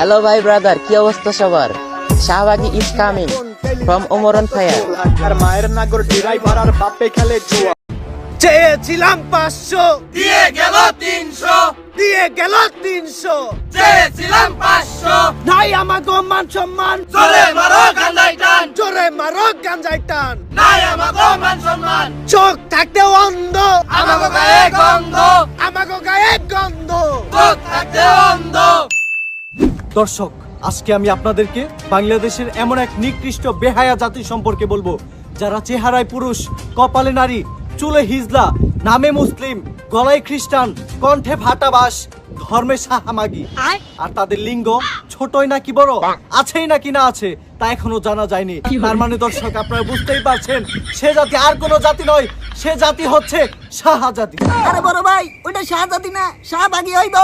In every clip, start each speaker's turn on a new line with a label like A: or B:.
A: Hello ভাই brother কি অবস্থা সবার? শাহবাগি ইজ কামিং ফ্রম ওমরন ফায়ার
B: আর মায়ের নাগর ড্রাইভার আর বাপে খেলে জুয়া।
C: চেয়েছিলাম পাঁচশো।
D: দিয়ে গেল তিনশো।
C: দিয়ে গেল তিনশো।
D: চেয়েছিলাম পাঁচশো।
C: নাই আমাকে মান সম্মান।
D: চলে মারো গান্দাই টান।
C: জোরে মারো গাঞ্জাই টান।
D: নাই আমাকে মান সম্মান।
C: চোখ থাকতে অন্ধ।
D: আমাকে গায়ে গন্ধ।
C: আমাকে গায়ে গন্ধ।
D: চোখ থাকতে অন্ধ।
B: দর্শক আজকে আমি আপনাদেরকে বাংলাদেশের এমন এক নিকৃষ্ট বেহায়া জাতি সম্পর্কে বলব যারা চেহারায় পুরুষ কপালে নারী চুলে হিজলা নামে মুসলিম গলায় খ্রিস্টান কণ্ঠে ভাটাবাস ধর্মে সাহামাগি। আর তাদের লিঙ্গ ছোটই নাকি বড় আছেই নাকি না আছে তা এখনও জানা যায়নি। তার মানে দর্শক আপনারা বুঝতেই পারছেন সে জাতি আর কোনো জাতি নয় সে জাতি হচ্ছে সাহা জাতি
E: আরে বড় ভাই ওটা শাহজাদি না শাহবাগি হইব।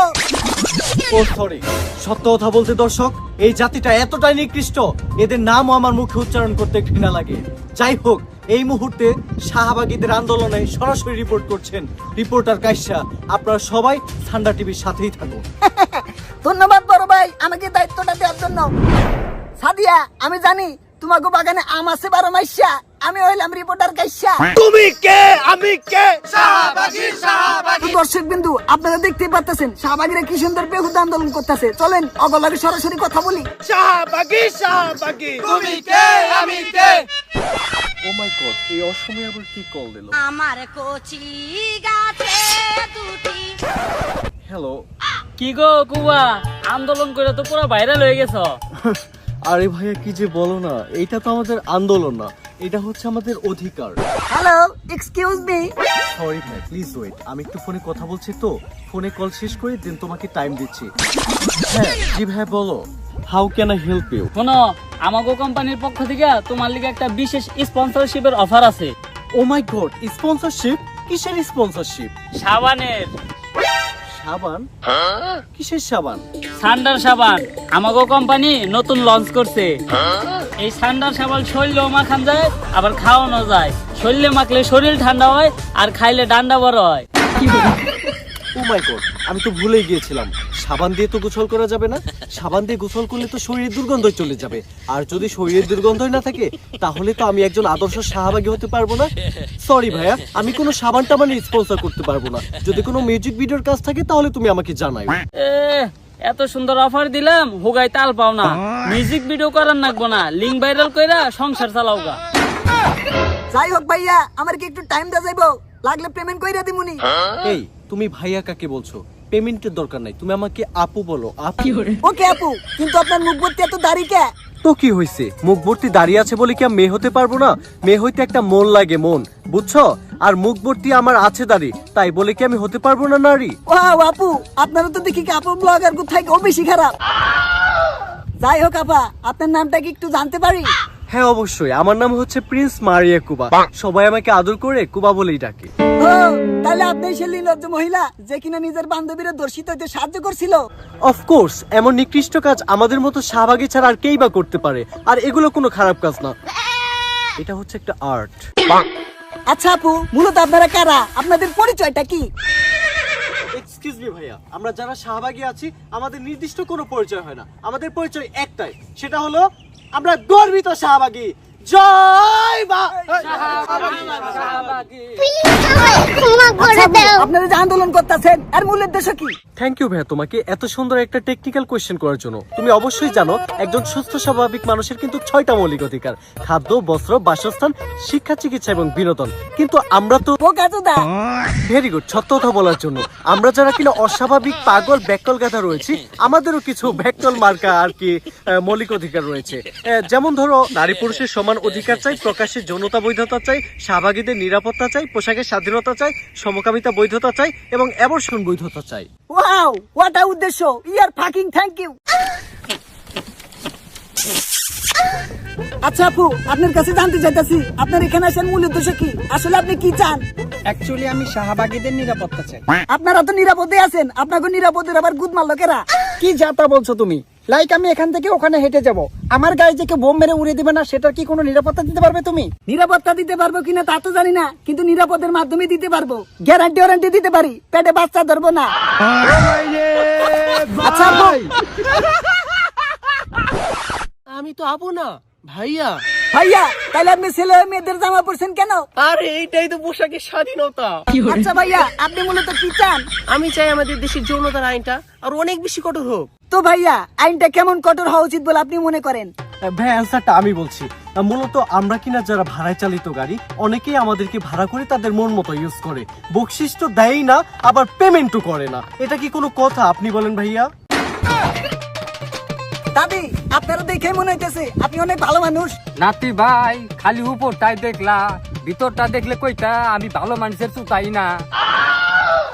B: সত্য কথা বলতে দর্শক, এই জাতিটা এতটাই নিকৃষ্ট, এদের নামও আমার মুখে উচ্চারণ করতে ঘৃণা লাগে। যাই হোক, এই মুহূর্তে শাহবাগীদের আন্দোলনে সরাসরি রিপোর্ট করছেন রিপোর্টার কাইসা। আপনারা সবাই ঠান্ডা টিভির সাথেই থাকুন।
E: ধন্যবাদ বড় ভাই, আমাকে দায়িত্বটা দেওয়ার জন্য। সাদিয়া, আমি জানি তোমাকে বাগানে আম আছে বারো মাইশা আমি হইলাম রিপোর্টার কাইসা।
C: তুমি কে? আমি কে?
D: শাহবাগি শাহবাগি
E: দর্শক বিন্দু আপনারা দেখতেই পারতেছেন শাহবাগিরা কি সুন্দর বেহুদা আন্দোলন করতেছে। চলেন অগলাগে সরাসরি কথা বলি।
C: শাহবাগি শাহবাগি।
D: তুমি কে? আমি কে?
B: ও মাই গড এই অসময়ে আবার কি কল দিল?
F: আমার কচি গাছে দুটি।
B: হ্যালো
G: কি গো কুবা আন্দোলন করে তো পুরো ভাইরাল হয়ে গেছ।
B: আরে ভাইয়া কি যে বলো না এটা তো আমাদের আন্দোলন না এটা হচ্ছে আমাদের অধিকার।
E: হ্যালো এক্সকিউজ মি
B: সরি ভাই প্লিজ ওয়েট আমি একটু ফোনে কথা বলছি তো ফোনে কল শেষ করে দেন তোমাকে টাইম দিচ্ছি। হ্যাঁ জি ভাই বলো how can I help you
G: শোনো আমাগো কোম্পানির পক্ষ থেকে তোমার লিগে একটা বিশেষ স্পন্সরশিপের অফার আছে।
B: ও মাই গড স্পন্সরশিপ কিসের স্পন্সরশিপ
G: সাবানের।
B: সাবান? কিসের সাবান?
G: সান্ডার সাবান। আমাগো কোম্পানি নতুন লঞ্চ করছে। এই সান্ডার সাবান শরীরে মাখান যায় আবার খাওয়ানো যায়। শরীরে মাখলে শরীর ঠান্ডা হয় আর খাইলে ডান্ডা বড় হয়।
B: ও মাই গড আমি তো ভুলেই গিয়েছিলাম। সাবান দিয়ে তো গোসল করা যাবে না। সাবান দিয়ে গোসল করলে তো শরীরের দুর্গন্ধ চলে যাবে। আর যদি শরীরের দুর্গন্ধই না থাকে তাহলে তো আমি একজন আদর্শ শাহবাগী হতে পারব না। সরি ভাইয়া আমি কোনো সাবান টাবান স্পন্সর করতে পারব না। যদি কোনো মিউজিক ভিডিওর কাজ থাকে তাহলে তুমি আমাকে জানাই।
G: এ এত সুন্দর অফার দিলাম হুগাই তাল পাও না। মিউজিক ভিডিও করার নাগবো না লিঙ্ক ভাইরাল কইরা সংসার চালাও গা।
E: যাই হোক ভাইয়া আমার কি একটু টাইম দেওয়া যাইবো? লাগলে পেমেন্ট কইরা দিমুনি।
B: এই তুমি ভাইয়া কাকে বলছো? পেমেন্টের দরকার নাই। তুমি আমাকে আপু বলো। আপু
E: ওকে আপু কিন্তু আপনার মুখ ভর্তি এত দাড়ি কে?
B: তো কি হয়েছে মুখ ভর্তি দাঁড়িয়ে আছে বলে কি আমি মেয়ে হতে পারব না? মেয়ে হইতে একটা মন লাগে মন। বুঝছ? আর মুখ ভর্তি আমার আছে দাড়ি। তাই বলে কি আমি হতে পারব না নারী?
E: ওয়াও আপু আপনারা তো দেখি কি আপু ব্লগার কোথায়? ও বেশি খারাপ। যাই হোক আপা আপনার নামটা কি একটু জানতে পারি?
B: হ্যাঁ অবশ্যই। আমার নাম হচ্ছে প্রিন্স মারিয়া কুবা। সবাই আমাকে আদর করে কুবা বলেই ডাকে।
E: তাহলে আপনি সেই নির্লজ্জ মহিলা যে কিনা নিজের বান্ধবীরা দর্শিত হইতে সাহায্য করছিল?
B: অফকোর্স এমন নিকৃষ্ট কাজ আমাদের মতো শাহবাগী ছাড়া আর কেই বা করতে পারে। আর এগুলো কোনো খারাপ কাজ না। এটা হচ্ছে একটা আর্ট
E: আচ্ছা আপু মূলত আপনারা কারা? আপনাদের পরিচয়টা কি?
B: এক্সকিউজ মি ভাইয়া আমরা যারা শাহবাগী আছি আমাদের নির্দিষ্ট কোনো পরিচয় হয় না। আমাদের পরিচয় একটাই সেটা হলো আমরা গর্বিত শাহবাগী। জয়
E: আচ্ছা আপু, আপনারা যে আন্দোলন করতেছেন এর মূল উদ্দেশ্য কি?
B: থ্যাংক ইউ ভাইয়া তোমাকে এত সুন্দর একটা টেকনিক্যাল কোয়েশ্চেন করার জন্য। তুমি অবশ্যই জানো একজন সুস্থ স্বাভাবিক মানুষের কিন্তু ছয়টা মৌলিক অধিকার। খাদ্য বস্ত্র বাসস্থান শিক্ষা চিকিৎসা এবং বিনোদন। কিন্তু আমরা তো ভেরি গুড সত্য কথা বলার জন্য। আমরা যারা কিনা অস্বাভাবিক পাগল ব্যাকল গাথা রয়েছি আমাদেরও কিছু ব্যাকল মার্কা আর কি আহ, মৌলিক অধিকার রয়েছে। যেমন ধরো নারী পুরুষের সমান অধিকার চাই প্রকাশ্যে যৌনতা বৈধতা চাই সহভাগীদের নিরাপত্তা চাই পোশাকের স্বাধীনতা চাই সমকামিতা বৈধতা চাই এবং অ্যাবর্ষণ বৈধতা চাই।
E: ওয়াও হোয়াট আ উদ্দেশ্য। ইয়ার ফাকিং থ্যাংক ইউ আচ্ছা আপু আপনার কাছে জানতে চাইতেছি আপনার এখানে আসার মূল উদ্দেশ্য কি? আসলে আপনি কি চান?
H: অ্যাকচুয়ালি আমি শাহবাগীদের নিরাপত্তা চাই।
E: আপনারা তো নিরাপদে আছেন আপনাকে নিরাপদের আবার গুদ মারলো কেরা
H: কি যাতা বলছো তুমি? লাইক আমি এখান থেকে ওখানে হেঁটে যাব। আমার গায়ে যে বোম মেরে উড়ে দিবে না সেটার কি কোনো নিরাপত্তা দিতে পারবে তুমি?
E: নিরাপত্তা দিতে পারব কিনা তা তো জানি না কিন্তু নিরাপদের মাধ্যমে দিতে পারব। গ্যারান্টি ওয়ারান্টি দিতে পারি পেটে বাচ্চা ধরবো না। আচ্ছা আমি
C: তো আবো না। ভাইয়া।
E: ভাইয়া তাহলে আপনি ছেলে মেয়েদের জামা পরছেন কেন?
C: আরে এইটাই তো পোশাকের স্বাধীনতা।
E: আচ্ছা ভাইয়া আপনি মূলত কি চান?
C: আমি চাই আমাদের দেশের যৌনতার আইনটা আর অনেক বেশি কঠোর হোক।
E: তো ভাইয়া আইনটা কেমন কঠোর হওয়া উচিত বলে আপনি মনে করেন?
B: ভাই অ্যান্সারটা আমি বলছি। মূলত আমরা কিনা যারা ভাড়ায় চালিত গাড়ি অনেকেই আমাদেরকে ভাড়া করে তাদের মন মতো ইউজ করে। বকশিস তো দেয়ই না আবার পেমেন্টও করে না। এটা কি কোনো কথা আপনি বলেন ভাইয়া?
E: দাদি আপনারা দেখে মনে হইতেছে আপনি অনেক ভালো মানুষ।
I: নাতি ভাই খালি উপরটাই দেখলা ভিতরটা দেখলে কইতা আমি ভালো মানুষের চুতাই না।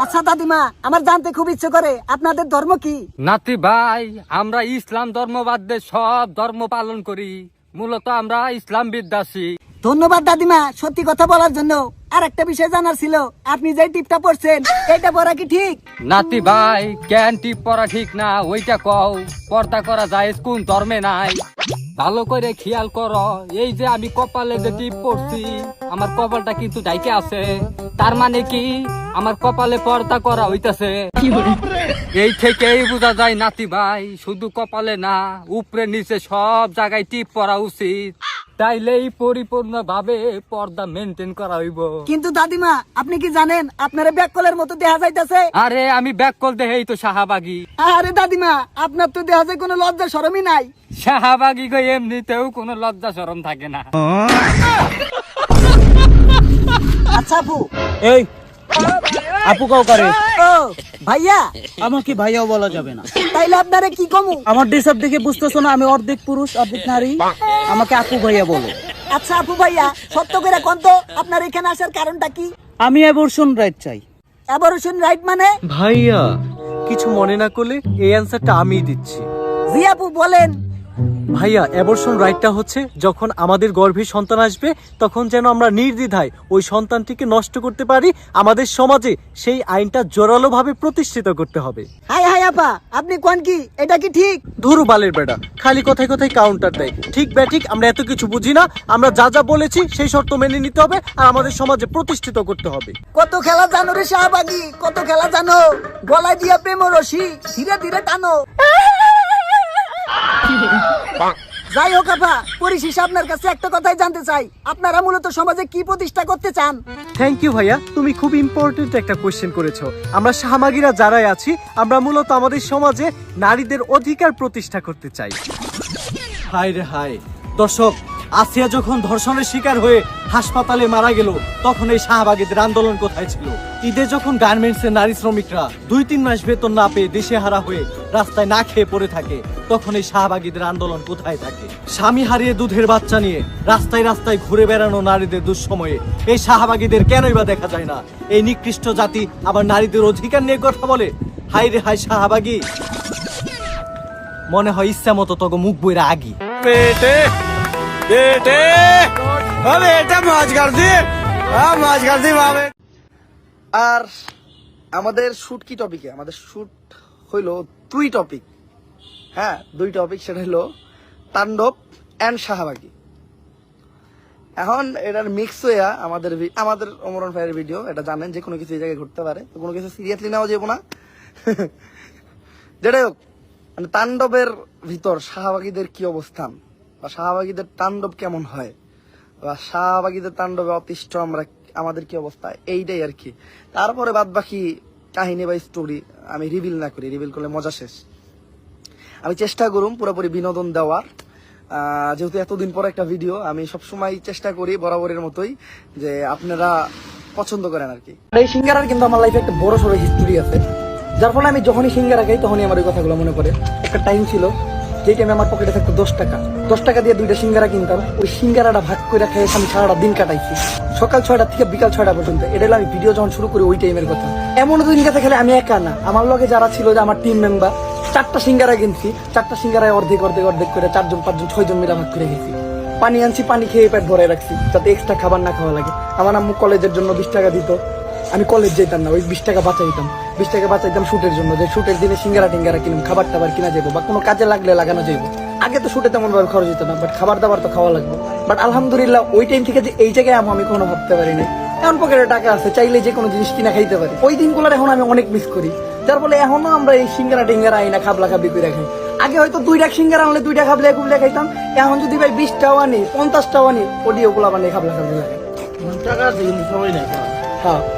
E: আচ্ছা দাদিমা আমার জানতে খুব ইচ্ছে করে আপনাদের ধর্ম কি?
I: নাতি ভাই আমরা ইসলাম ধর্মবাদদের সব ধর্ম পালন করি। মূলত আমরা ইসলাম বিদ্যাসী
E: ধন্যবাদ দাদিমা সত্যি কথা বলার জন্য। আর একটা বিষয় জানার ছিল আপনি যে টিপটা পড়ছেন এটা পড়া কি ঠিক?
I: নাতি ভাই কেন টিপ পড়া ঠিক না ওইটা কও পর্দা করা যায় কোন ধর্মে নাই। ভালো করে খেয়াল কর এই যে আমি কপালে যে টিপ পড়ছি আমার কপালটা কিন্তু ডাইকে আছে। তার মানে কি? আমার কপালে পর্দা করা হইতাছে। এই থেকেই বোঝা যায় নাতি ভাই শুধু কপালে না উপরে নিচে সব জায়গায় টিপ পরা উচিত। তাইলেই পরিপূর্ণ ভাবে পর্দা মেনটেন করা হইব।
E: কিন্তু দাদিমা আপনি কি জানেন আপনারা ব্যাককলের মতো দেখা যাইতেছে?
I: আরে আমি ব্যাক কল দেহেই তো শাহাবাগি।
E: আরে দাদিমা আপনার তো দেখা যায় কোনো লজ্জা সরমই নাই।
I: শাহাবাগি গো এমনিতেও কোনো লজ্জা শরম থাকে না।
E: আচ্ছা আপু।
H: এই আপু কাউ করে?
E: ও ভাইয়া।
H: আমাকে ভাইয়াও বলা যাবে না।
E: তাইলে আপনারা কি কমু?
H: আমার আপ দেখে বুঝতেছো না আমি অর্ধেক পুরুষ অর্ধেক নারী। আমাকে আপু ভাইয়া বলো।
E: আচ্ছা আপু ভাইয়া সত্য করে কোন তো আপনার এখানে আসার কারণটা কি?
H: আমি অ্যাবর্শন রাইট চাই।
E: অ্যাবরশন রাইট মানে?
B: ভাইয়া কিছু মনে না করলে এই অ্যান্সারটা আমিই দিচ্ছি।
E: জি আপু বলেন।
B: ভাইয়া অ্যাবর্শন রাইটটা হচ্ছে যখন আমাদের গর্ভে সন্তান আসবে তখন যেন আমরা নির্দ্বিধায় ওই সন্তানটিকে নষ্ট করতে পারি আমাদের সমাজে সেই আইনটা জোরালোভাবে প্রতিষ্ঠিত করতে হবে।
E: হাই হাই আপা আপনি কোন কি? এটা কি ঠিক?
B: ধরু বালের বেটা খালি কথায় কথায় কাউন্টার দেয়। ঠিক ব্যাঠিক আমরা এত কিছু বুঝি না আমরা যা যা বলেছি সেই শর্ত মেনে নিতে হবে আর আমাদের সমাজে প্রতিষ্ঠিত করতে হবে।
E: কত খেলা জানো রে শাহবাগি কত খেলা জানো? গলায় দিয়া প্রেম রশি ধীরে ধীরে টানো। যাই হোক আপা পরিশেষে আপনার কাছে একটা কথাই জানতে চাই। আপনারা মূলত সমাজে কি প্রতিষ্ঠা করতে চান?
B: থ্যাংক ইউ ভাইয়া তুমি খুব ইম্পর্টেন্ট একটা কোয়েশ্চেন করেছ। আমরা সামাগিরা যারাই আছি আমরা মূলত আমাদের সমাজে নারীদের অধিকার প্রতিষ্ঠা করতে চাই। হায় রে হায়। দর্শক আসিয়া যখন ধর্ষণের শিকার হয়ে হাসপাতালে মারা গেল, তখন এই শাহবাগীদের আন্দোলন কোথায় ছিল? ঈদে যখন গার্মেন্টস এর নারী শ্রমিকরা দুই তিন মাস বেতন না পেয়ে দেশে হারা হয়ে রাস্তায় না খেয়ে পড়ে থাকে, তখন এই শাহবাগীদের আন্দোলন কোথায় থাকে? স্বামী হারিয়ে দুধের বাচ্চা নিয়ে রাস্তায় রাস্তায় ঘুরে বেড়ানো নারীদের দুঃসময়ে এই শাহবাগীদের কেনই বা দেখা যায় না? এই নিকৃষ্ট জাতি আবার নারীদের অধিকার নিয়ে কথা বলে? হাই রে হাই শাহবাগী! মনে হয় ইচ্ছা মতো তখন মুখ বইরা আগি।
C: বেটে হ্যাঁ
J: আর আমাদের শুট কি টপিকে আমাদের শুট হইল দুই টপিক হ্যাঁ দুই টপিক সেটা হলো তাণ্ডব অ্যান্ড শাহবাগি। এখন এটার মিক্স হইয়া আমাদের আমাদের অমরণ ভাইয়ের ভিডিও এটা জানেন যে কোনো কিছু এই জায়গায় ঘুরতে পারে। তো কোনো কিছু সিরিয়াসলি নেওয়া যাব না। যেটাই হোক মানে তাণ্ডবের ভিতর শাহবাগীদের কি অবস্থান? বা শাহবাগীদের তাণ্ডব কেমন হয়? বা শাহবাগীদের তাণ্ডবে অতিষ্ঠ আমরা আমাদের কি অবস্থা? এইটাই আর কি। তারপরে বাদ বাকি কাহিনী বা স্টোরি আমি রিভিল না করি রিভিল করলে মজা শেষ। আমি চেষ্টা করুম পুরোপুরি বিনোদন দেওয়ার। যেহেতু এতদিন পর একটা ভিডিও আমি সবসময় চেষ্টা করি বরাবরের মতোই যে আপনারা পছন্দ করেন আর কি। এই সিঙ্গারার কিন্তু আমার লাইফে একটা বড় সড়ো হিস্টোরি আছে। যার ফলে আমি যখনই সিঙ্গারা খাই, তখনই আমার ওই কথাগুলো মনে পড়ে। একটা টাইম ছিল যে টাইমে আমার পকেটে থাকতো দশ টাকা দশ টাকা দিয়ে দুইটা সিঙ্গারা কিনতাম, ওই সিঙ্গারাটা ভাগ করে খেয়ে আমি সারাটা দিন কাটাইছি। সকাল ছয়টা থেকে বিকাল ছয়টা পর্যন্ত, এটা আমি ভিডিও যখন শুরু করি ওই টাইমের কথা। এমন দিন গেছে খেলে আমি একা না। আমার লগে যারা ছিল যে আমার টিম মেম্বার চারটা সিঙ্গারা কিনছি, চারটা সিঙ্গারায় অর্ধেক অর্ধেক অর্ধেক করে চারজন, পাঁচজন, ছয়জন মিলে ভাগ করে গেছি পানি আনছি, পানি খেয়ে পেট ভরে রাখছি, যাতে এক্সট্রা খাবার না খাওয়া লাগে। আমার আম্মু কলেজের জন্য বিশ টাকা দিত। আমি কলেজ যেতাম না, ওই বিশ টাকা বাঁচাইতাম। বিশ টাকা বাঁচাইতাম শুটের জন্য, যে শুটের দিনে সিঙ্গারা টিঙ্গারা কিনুম, খাবার টাবার কিনা যাব বা কোনো কাজে লাগলে লাগানো যাব আগে তো শুটে তেমন ভাবে খরচ হতো না বাট খাবার দাবার তো খাওয়া লাগবে। বাট আলহামদুলিল্লাহ, ওই টাইম থেকে যে এই জায়গায় আমি কোনো ভাবতে পারি নাই। এখন পকেটে টাকা আছে, চাইলে যে কোনো জিনিস কিনা খাইতে পারি। ওই দিনগুলোর এখন আমি অনেক মিস করি। যার ফলে এখনও আমরা এই সিঙ্গারা টিঙ্গারা আইনা খাবলা খাবলি করে খাই। আগে হয়তো দুইটা সিঙ্গার আনলে দুইটা খাবলে খুবলে খাইতাম, এখন যদি ভাই বিশটাও আনি, পঞ্চাশটাও আনি ওডিও গুলা বানিয়ে খাবলা খাবলে লাগে।
C: টাকা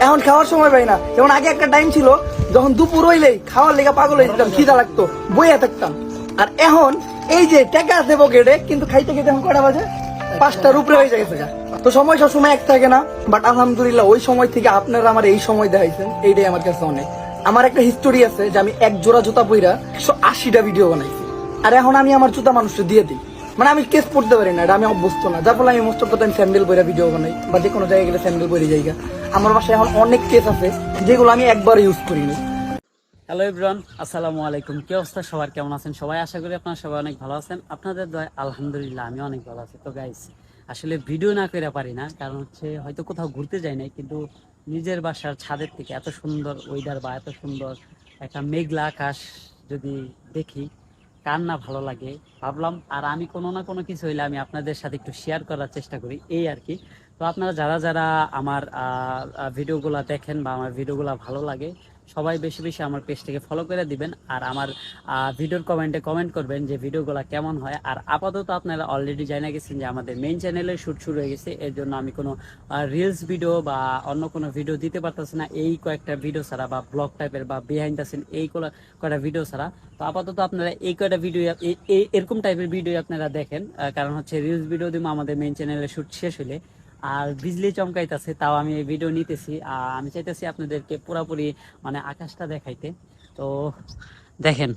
J: এখন খাওয়ার সময় পাই না। যেমন আগে একটা টাইম ছিল, যখন দুপুর হইলেই খাওয়ার লেগে পাগল হয়ে যেতাম, খিদা লাগতো, বইয়া থাকতাম। আর এখন এই যে টাকা আছে পকেটে কিন্তু খাইতে খেতে এখন কটা বাজে? পাঁচটার উপরে হয়ে গেছে। তো সময় সবসময় এক থাকে না বাট আলহামদুলিল্লাহ ওই সময় থেকে আপনারা আমার এই সময় দেখাইছেন, এইটাই আমার কাছে অনেক। আমার একটা হিস্টোরি আছে যে আমি এক জোড়া জুতা পইরা একশো আশিটা ভিডিও বানাইছি। আর এখন আমি আমার জুতা মানুষকে দিয়ে দিই। মানে আমি কেস পড়তে পারি না, এটা আমি অভ্যস্ত না। যার ফলে আমি মোস্ট অফ দ্য স্যান্ডেল বইরা ভিডিও বানাই, বা যে কোনো জায়গায় গেলে স্যান্ডেল বইরে জায়গা আমার বাসায় এখন অনেক কেস আছে, যেগুলো আমি একবার ইউজ করিনি।
G: হ্যালো এভরিওয়ান আসসালামু আলাইকুম। কি অবস্থা? সবার কেমন আছেন? সবাই আশা করি আপনারা সবাই অনেক ভালো আছেন। আপনাদের দয় আলহামদুলিল্লাহ, আমি অনেক ভালো আছি। তো গাইস আসলে ভিডিও না করে পারি না, কারণ হচ্ছে হয়তো কোথাও ঘুরতে যাই নাই, কিন্তু নিজের বাসার ছাদের থেকে এত সুন্দর ওয়েদার বা এত সুন্দর একটা মেঘলা আকাশ যদি দেখি কার না ভালো লাগে? ভাবলাম, আর আমি কোনো না কোনো কিছু হইলে আমি আপনাদের সাথে একটু শেয়ার করার চেষ্টা করি। এই আর কি। তো আপনারা যারা যারা আমার ভিডিওগুলো দেখেন বা আমার ভিডিওগুলো ভালো লাগে সবাই বেশি বেশি আমার পেজটাকে ফলো করে দিবেন। আর আমার ভিডিওর কমেন্টে কমেন্ট করবেন যে ভিডিওগুলো কেমন হয়। আর আপাতত আপনারা অলরেডি জানা গেছেন যে আমাদের মেইন চ্যানেলে শুট শুরু হয়ে গেছে। এর জন্য আমি কোনো রিলস ভিডিও বা অন্য কোনো ভিডিও দিতে পারতেছি না। এই কয়েকটা ভিডিও ছাড়া বা ব্লগ টাইপের বা বিহাইন্ড দ্য সিন এই কয়টা ভিডিও ছাড়া। তো আপাতত আপনারা এই কয়টা ভিডিও এরকম টাইপের ভিডিও আপনারা দেখেন। কারণ হচ্ছে রিলস ভিডিও দিব আমাদের মেইন চ্যানেলে শুট শেষ হলে আর বিজলি চমকাইতেছে, তাও আমি এই ভিডিও নিতেছি। আর আমি চাইতেছি আপনাদেরকে পুরাপুরি মানে আকাশটা দেখাইতে। তো দেখেন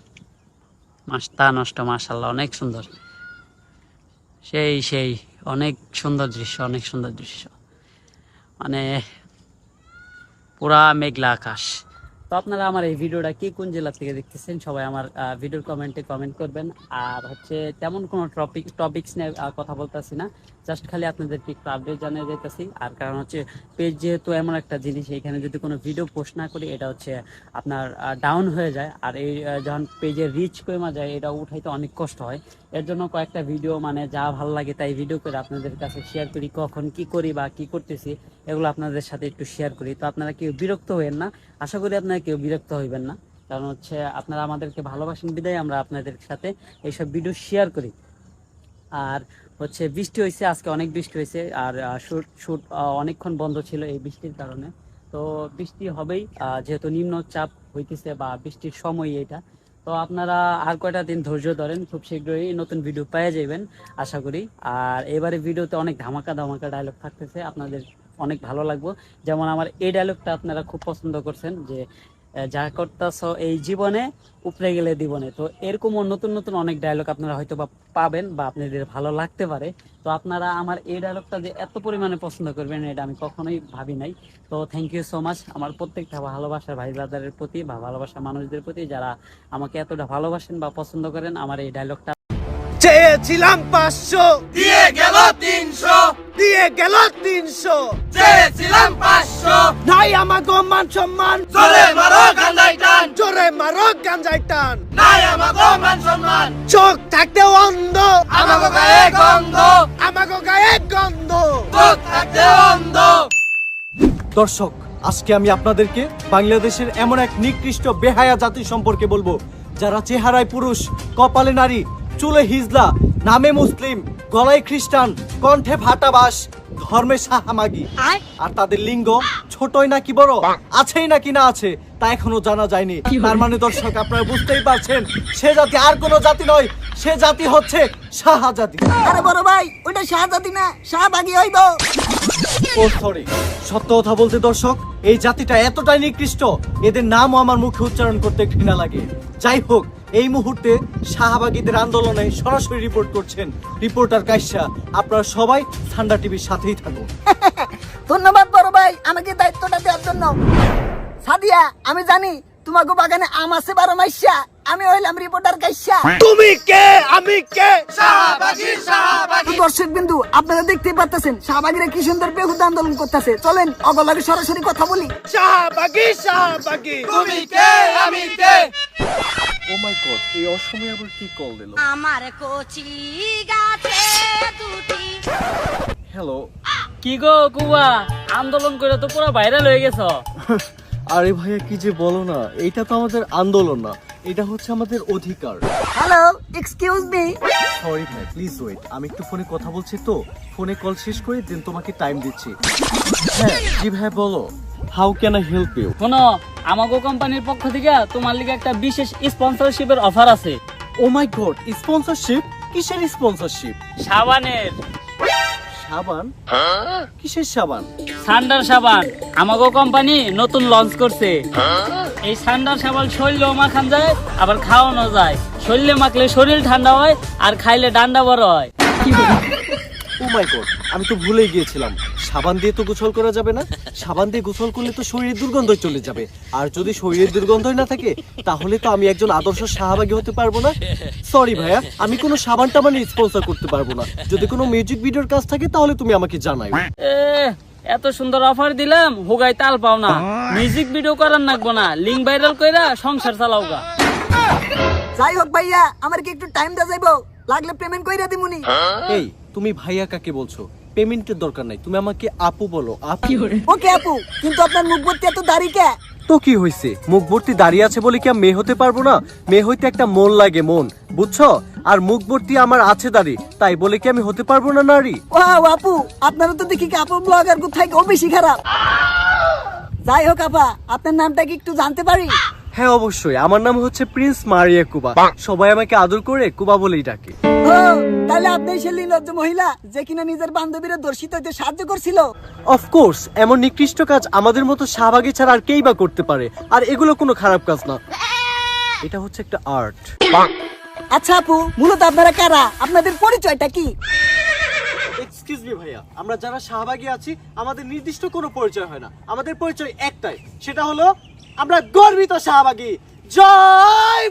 G: মাসটা নষ্ট মাশাল্লাহ অনেক সুন্দর। সেই সেই, অনেক সুন্দর দৃশ্য, অনেক সুন্দর দৃশ্য। মানে পুরা মেঘলা আকাশ। তো আপনারা আমার এই ভিডিওটা কি, কোন জেলা থেকে দেখতেছেন, সবাই আমার ভিডিওর কমেন্টে কমেন্ট করবেন। আর হচ্ছে, তেমন কোনো টপিক টপিকস নিয়ে কথা বলতেছি না। জাস্ট খালি আপনাদেরকে একটু আপডেট জানিয়ে দিতেছি। আর কারণ হচ্ছে পেজ যেহেতু এমন একটা জিনিস, এখানে যদি কোনো ভিডিও পোস্ট না করি, এটা হচ্ছে আপনার ডাউন হয়ে যায়। আর এই যখন পেজে রিচ কমা যায়, এটা উঠাইতে অনেক কষ্ট হয়। এর জন্য কয়েকটা ভিডিও মানে যা ভালো লাগে তাই ভিডিও করে আপনাদের কাছে শেয়ার করি, কখন কি করি বা কি করতেছি, এগুলো আপনাদের সাথে একটু শেয়ার করি। তো আপনারা কেউ বিরক্ত হবেন না। আশা করি আপনারা কেউ বিরক্ত হইবেন না। কারণ হচ্ছে আপনারা আমাদেরকে ভালোবাসেন, বিদায় আমরা আপনাদের সাথে এইসব ভিডিও শেয়ার করি। আর হচ্ছে বৃষ্টি হয়েছে আজকে অনেক বৃষ্টি হয়েছে আর শুট শুট অনেকক্ষণ বন্ধ ছিল এই বৃষ্টির কারণে। তো বৃষ্টি হবেই যেহেতু নিম্নচাপ হইতেছে বা বৃষ্টির সময় এটা। তো আপনারা আর কয়টা দিন ধৈর্য ধরেন, খুব শীঘ্রই নতুন ভিডিও পেয়ে যাবেন আশা করি। আর এবারে ভিডিওতে অনেক ধামাকা ধামাকা ডায়লগ থাকতেছে, আপনাদের অনেক ভালো লাগবো। যেমন আমার এই ডায়লগটা আপনারা খুব পছন্দ করছেন, যে যা করতেছ এই জীবনে উপরে গেলে দিবনে। তো এরকম নতুন নতুন অনেক ডায়লগ আপনারা হয়তো বা পাবেন বা আপনাদের ভালো লাগতে পারে। তো আপনারা আমার এই ডায়লগটা যে এত পরিমাণে পছন্দ করবেন, এটা আমি কখনোই ভাবি নাই। তো থ্যাংক ইউ সো মাচ আমার প্রত্যেকটা ভালোবাসার ভাই ব্রাদারের প্রতি বা ভালোবাসা মানুষদের প্রতি যারা আমাকে এতটা ভালোবাসেন বা পছন্দ করেন, আমার এই ডায়লগটা
B: চেয়েছিলাম পাঁচশো।
D: দিয়ে গেল তিনশো।
B: দিয়ে গেল তিনশো।
D: চেয়েছিলাম পাঁচশো।
B: নাই আমাকে মান সম্মান।
D: চলে মারো গান্দাই টান।
B: জোরে মারো গাঞ্জাই টান।
D: নাই আমাগো মান সম্মান।
B: চোখ থাকতে অন্ধ।
D: আমাগো গায়ে গন্ধ।
B: আমাকে গায়ে গন্ধ।
D: চোখ থাকতে অন্ধ।
B: দর্শক আজকে আমি আপনাদেরকে বাংলাদেশের এমন এক নিকৃষ্ট বেহায়া জাতি সম্পর্কে বলব যারা চেহারায় পুরুষ কপালে নারী চুলে হিজলা নামে মুসলিম গলায় খ্রিস্টান কণ্ঠে ভাটাবাস ধর্মে সাহামাগি। আর তাদের লিঙ্গ ছোটই নাকি বড়? আছেই নাকি না আছে তা এখনও জানা যায়নি। তার মানে দর্শক আপনারা বুঝতেই পারছেন সে জাতি আর কোনো জাতি নয় সে জাতি হচ্ছে সাহা জাতি
E: আরে বড় ভাই ওইটা শাহজাদি না শাহবাগি হইব
B: ও সরি সত্য কথা বলতে দর্শক এই জাতিটা এতটাই নিকৃষ্ট এদের নামও আমার মুখে উচ্চারণ করতে ঘৃণা লাগে। যাই হোক এই মুহূর্তে শাহবাগীদের আন্দোলনে সরাসরি রিপোর্ট করছেন রিপোর্টার কাইসা। আপনারা সবাই ঠান্ডা টিভির সাথেই থাকুন।
E: ধন্যবাদ বড় ভাই, আমাকে দায়িত্বটা দেওয়ার জন্য। সাদিয়া, আমি জানি তোমাকে বাগানে আম আছে বারো মাইশা আমি হইলাম রিপোর্টার কাইসা।
B: তুমি কে? আমি কে?
D: শাহবাগি শাহবাগি
E: দর্শক বিন্দু আপনারা দেখতেই পাচ্ছেন শাহবাগিরা কি সুন্দর বেহুদ আন্দোলন করতেছে। চলেন অগলাগে সরাসরি কথা বলি।
B: শাহবাগী শাহবাগী।
D: তুমি কে? আমি কে?
B: ও মাই গড এই অসময়ে আবার কি কল দিল?
F: আমার কচি গাছে দুটি।
B: হ্যালো
G: কি গো কুবা? আন্দোলন করে তো পুরো ভাইরাল হয়ে গেছো।
B: আরে ভাইয়া কি যে বলো না এইটা তো আমাদের আন্দোলন না। এটা হচ্ছে আমাদের অধিকার।
E: হ্যালো এক্সকিউজ মি
B: সরি ভাই প্লিজ ওয়েট আমি একটু ফোনে কথা বলছি তো। ফোনে কল শেষ করে দেন তোমাকে টাইম দিচ্ছি। হ্যাঁ জি ভাই বলো। How can I help you
G: শোনো আমাগো কোম্পানির পক্ষ থেকে তোমার লিগে একটা বিশেষ স্পন্সরশিপের অফার আছে।
B: ও মাই গড স্পন্সরশিপ কিসের স্পন্সরশিপ
G: সাবানের।
B: সাবান? কিসের সাবান?
G: সান্ডার সাবান। আমাগো কোম্পানি নতুন লঞ্চ করছে। এই সান্ডার সাবান শরীরেও মাখান যায় আবার খাওয়ানো যায়। শরীরে মাখলে শরীর ঠান্ডা হয় আর খাইলে ডান্ডা বড় হয়।
B: ও মাই গড আমি তো ভুলেই গিয়েছিলাম। সাবান দিয়ে তো গোসল করা যাবে না। সাবান দিয়ে গোসল করলে তো শরীরের দুর্গন্ধ চলে যাবে। আর যদি শরীরের দুর্গন্ধই না থাকে তাহলে তো আমি একজন আদর্শ শাহবাগী হতে পারব না। সরি ভাইয়া আমি কোনো সাবান টাবান স্পন্সর করতে পারব না। যদি কোনো মিউজিক ভিডিওর কাজ থাকে তাহলে তুমি আমাকে জানাই
G: এত সুন্দর অফার দিলাম হুগাই তাল পাও না। মিউজিক ভিডিও করার নাগবো না লিঙ্ক ভাইরাল কইরা সংসার চালাও গা
E: যাই হোক ভাইয়া আমার কি একটু টাইম দেওয়া যাইবো? লাগলে পেমেন্ট কইরা দিমুনি।
B: এই তুমি ভাইয়া কাকে বলছো? পেমেন্টের দরকার নাই। তুমি আমাকে আপু বলো আপু
E: ওকে আপু কিন্তু আপনার মুখ ভর্তি এত দাড়ি কে?
B: তো কি হয়েছে মুখ ভর্তি দাঁড়িয়ে আছে বলে কি আমি মেয়ে হতে পারব না? মেয়ে হইতে একটা মন লাগে মন। বুঝছ? আর মুখ ভর্তি আমার আছে দাড়ি তাই বলে কি আমি হতে পারব না নারী?
E: ওয়াও আপু আপনারা তো দেখি কি আপু ব্লগার কোথায় ও বেশি খারাপ। যাই হোক আপা আপনার নামটা কি একটু জানতে পারি?
B: হ্যাঁ অবশ্যই। আমার নাম হচ্ছে প্রিন্স মারিয়া কুবা। সবাই আমাকে আদর করে কুবা বলেই ডাকে।
E: ও তাহলে আপনি সেই নির্লজ্জ মহিলা যে কিনা নিজের বান্ধবীরা দর্শিত হইতে সাহায্য করছিল?
B: অফকোর্স এমন নিকৃষ্ট কাজ আমাদের মতো শাহবাগী ছাড়া আর কেই বা করতে পারে। আর এগুলো কোনো খারাপ কাজ না। এটা হচ্ছে একটা আর্ট
E: আচ্ছা আপু মূলত আপনারা কারা? আপনাদের পরিচয়টা কি?
B: এক্সকিউজ মি ভাইয়া আমরা যারা শাহবাগী আছি আমাদের নির্দিষ্ট কোনো পরিচয় হয় না। আমাদের পরিচয় একটাই সেটা হলো আমরা গর্বিত শাহবাগী। জয়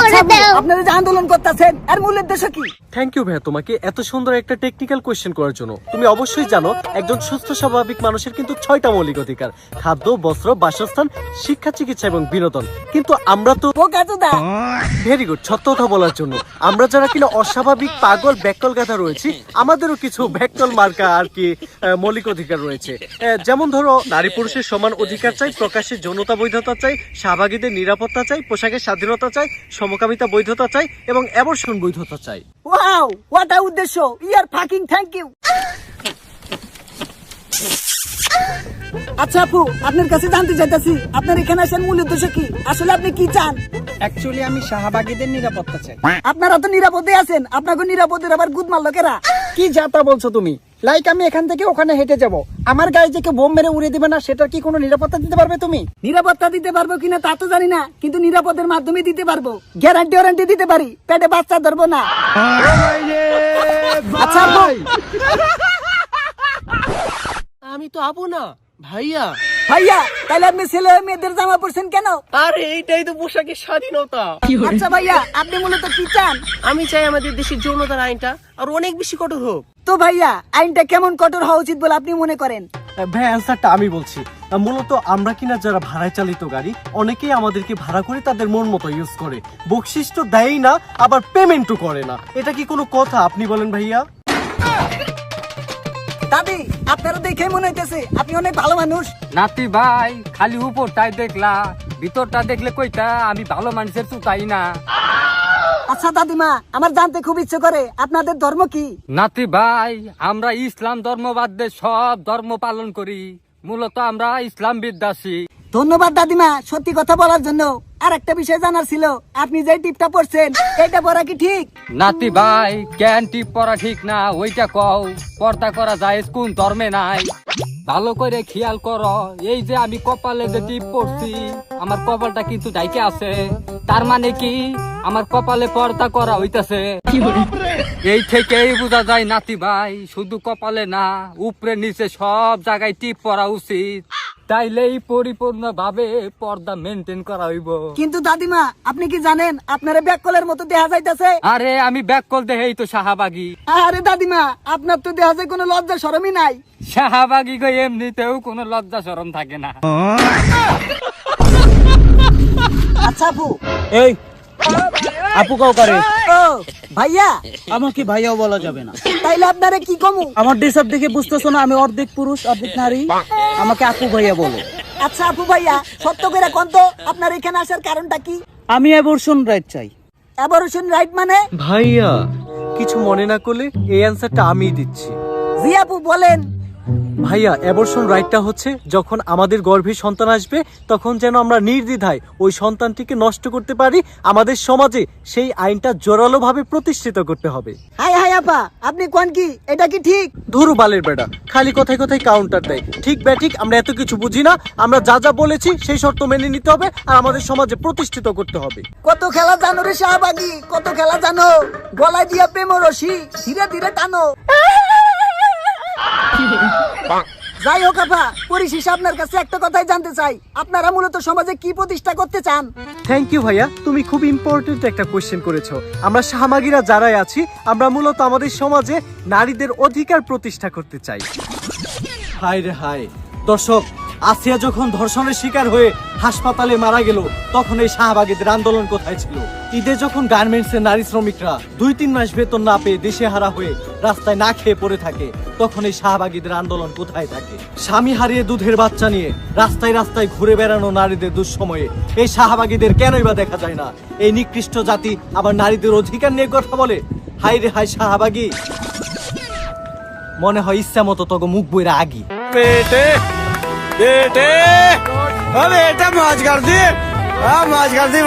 E: আচ্ছা আপু, আপনারা যে আন্দোলন করতেছেন এর মূল উদ্দেশ্য কি?
B: থ্যাংক ইউ ভাইয়া তোমাকে এত সুন্দর একটা টেকনিক্যাল কোয়েশ্চেন করার জন্য। তুমি অবশ্যই জানো একজন সুস্থ স্বাভাবিক মানুষের কিন্তু ছয়টা মৌলিক অধিকার। খাদ্য বস্ত্র বাসস্থান শিক্ষা চিকিৎসা এবং বিনোদন। কিন্তু আমরা তো ভেরি গুড সত্য কথা বলার জন্য। আমরা যারা কিনা অস্বাভাবিক পাগল ব্যাকল গাথা রয়েছি আমাদেরও কিছু ব্যাকল মার্কা আর কি আহ, মৌলিক অধিকার রয়েছে। যেমন ধরো নারী পুরুষের সমান অধিকার চাই প্রকাশ্যে যৌনতা বৈধতা চাই শাহবাগীদের নিরাপত্তা চাই পোশাকের স্বাধীনতা চাই সমকামিতা বৈধতা চাই এবং অ্যাবর্ষণ বৈধতা চাই।
E: ওয়াও হোয়াট আ উদ্দেশ্য। ইয়ার ফাকিং থ্যাংক ইউ আচ্ছা আপু আপনার কাছে জানতে চাইতেছি আপনার এখানে আসার মূল উদ্দেশ্য কি? আসলে আপনি কি চান?
H: অ্যাকচুয়ালি আমি শাহবাগীদের নিরাপত্তা চাই।
E: আপনারা তো নিরাপদে আছেন আপনাকে নিরাপদের আবার গুদ মারলো কেরা
H: কি যাতা বলছো তুমি? লাইক আমি এখান থেকে ওখানে হেঁটে যাব। আমার গায়ে যে কেউ বোম মেরে উড়িয়ে দিবে না সেটার কি কোনো নিরাপত্তা দিতে পারবে তুমি?
E: নিরাপত্তা দিতে পারব কিনা তা তো জানি না কিন্তু নিরাপদের মাধ্যমে দিতে পারব। গ্যারান্টি ওয়ারান্টি দিতে পারি পেটে বাচ্চা ধরবো না। আচ্ছা ভাই
C: আমি তো আবু না ভাইয়া।
E: ভাইয়া তাহলে আপনি ছেলে মেয়েদের জামা পরছেন কেন?
C: আরে এইটাই তো পোশাকের স্বাধীনতা।
E: আচ্ছা ভাইয়া আপনি মূলত কি চান?
C: আমি চাই আমাদের দেশের যৌনতার আইনটা আর অনেক বেশি কঠোর হোক।
E: তো ভাইয়া আইনটা কেমন কঠোর হওয়া উচিত বলে আপনি মনে করেন?
B: ভাই অ্যান্সারটা আমি বলছি। মূলত আমরা কিনা যারা ভাড়ায় চালিত গাড়ি অনেকেই আমাদেরকে ভাড়া করে তাদের মন মতো ইউজ করে। বকশিস তো দেয়ই না আবার পেমেন্টও করে না। এটা কি কোনো কথা আপনি বলেন ভাইয়া?
E: দাদি আপনারা দেখে মনে হইতেছে আপনি অনেক ভালো মানুষ।
I: নাতি ভাই খালি উপরটাই দেখলা ভিতরটা দেখলে কইতা আমি ভালো মানুষের চুতাই না।
E: আচ্ছা দাদিমা আমার জানতে খুব ইচ্ছে করে আপনাদের ধর্ম কি?
I: নাতি ভাই আমরা ইসলাম ধর্ম বাদ দিয়ে সব ধর্ম পালন করি। মূলত আমরা ইসলাম বিদ্যাসী
E: ধন্যবাদ, দাদিমা। সত্যি কথা বলার জন্য আর একটা বিষয় জানার ছিল। আপনি যে টিপটা পড়ছেন এটা পড়া কি ঠিক?
I: নাতি ভাই ক্যান টিপ পরা ঠিক না? ওইটা কও। পর্দা করা যায় কোন ধর্মে নাই। ভালো করে খেয়াল কর, এই যে আমি কপালে যে টিপ পড়ছি, আমার কপালটা কিন্তু ডাইকে আছে। তার মানে কি? আমার কপালে পর্দা করা হইতাছে। এই থেকেই বোঝা যায়, নাতি ভাই, শুধু কপালে না, উপরে, নিচে সব জায়গায় টিপ পরা উচিত। তাইলেই পরিপূর্ণ ভাবে পর্দা মেনটেন করা হইব।
E: কিন্তু দাদিমা আপনি কি জানেন আপনারা ব্যাককলের মতো দেখা যাইতেছে?
I: আরে আমি ব্যাক কল দেহেই তো শাহাবাগি।
E: আরে দাদিমা আপনার তো দেখা যায় কোনো লজ্জা সরমই নাই।
I: শাহাবাগি গো এমনিতেও কোনো লজ্জা শরম থাকে না।
E: আচ্ছা আপু।
C: এই। আপু কাউ করে।
E: ও ভাইয়া।
C: আমাকে ভাইয়াও বলা যাবে না।
E: তাইলে আপনারা কি কমু?
C: আমার ড্রেস দেখে বুঝতেছো না আমি অর্ধেক পুরুষ অর্ধেক নারী। আমাকে আপু ভাইয়া বলো।
E: আচ্ছা আপু ভাইয়া সত্য করে কোন তো? আপনার এখানে আসার কারণটা কি?
B: আমি অ্যাবর্শন রাইট চাই।
E: অ্যাবরশন রাইট মানে?
B: ভাইয়া কিছু মনে না করলে এই অ্যান্সারটা আমিই দিচ্ছি।
E: জি আপু বলেন।
B: ভাইয়া অ্যাবর্শন রাইটটা হচ্ছে যখন আমাদের গর্ভে সন্তান আসবে তখন যেন আমরা নির্দ্বিধায় ওই সন্তানটিকে নষ্ট করতে পারি আমাদের সমাজে সেই আইনটা জোরালোভাবে প্রতিষ্ঠিত করতে হবে।
E: হাই হাই আপা আপনি কোন কি? এটা কি ঠিক?
B: ধরু বালের বেটা খালি কথায় কথায় কাউন্টার দেয়? ঠিক ব্যাঠিক আমরা এত কিছু বুঝি না আমরা যা যা বলেছি সেই শর্ত মেনে নিতে হবে আর আমাদের সমাজে প্রতিষ্ঠিত করতে হবে।
E: কত খেলা জানো রে শাহবাগি কত খেলা জানো? গলায় দিয়া প্রেম রশি ধীরে ধীরে টানো। যাই হোক আপা পরিশেষে আপনার কাছে একটা কথাই জানতে চাই। আপনারা মূলত সমাজে কি প্রতিষ্ঠা করতে চান?
B: থ্যাংক ইউ ভাইয়া তুমি খুব ইম্পর্টেন্ট একটা কোয়েশ্চেন করেছ। আমরা সামাগিরা যারাই আছি আমরা মূলত আমাদের সমাজে নারীদের অধিকার প্রতিষ্ঠা করতে চাই। হাই রে হাই দর্শক আসিয়া যখন ধর্ষণের শিকার হয়ে হাসপাতালে মারা গেল তখন এই শাহবাগীদের আন্দোলন কোথায় ছিল? ঈদে যখন গার্মেন্টস এর নারী শ্রমিকরা দুই তিন মাস বেতন না পেয়ে দেশে হারা হয়ে রাস্তায় না খেয়ে পড়ে থাকে তখন এই শাহবাগীদের আন্দোলন কোথায় থাকে? স্বামী হারিয়ে দুধের বাচ্চা নিয়ে রাস্তায় রাস্তায় ঘুরে বেড়ানো নারীদের দুঃসময়ে, এই শাহবাগীদের কেনই বা দেখা যায় না? এই নিকৃষ্ট জাতি আবার নারীদের অধিকার নিয়ে কথা বলে? হাই রে হাই শাহবাগী! মনে হয় ইচ্ছা মতো তগ মুখ বইরা আগি।
C: এটা মাছ কাটছি মাছ কাটছি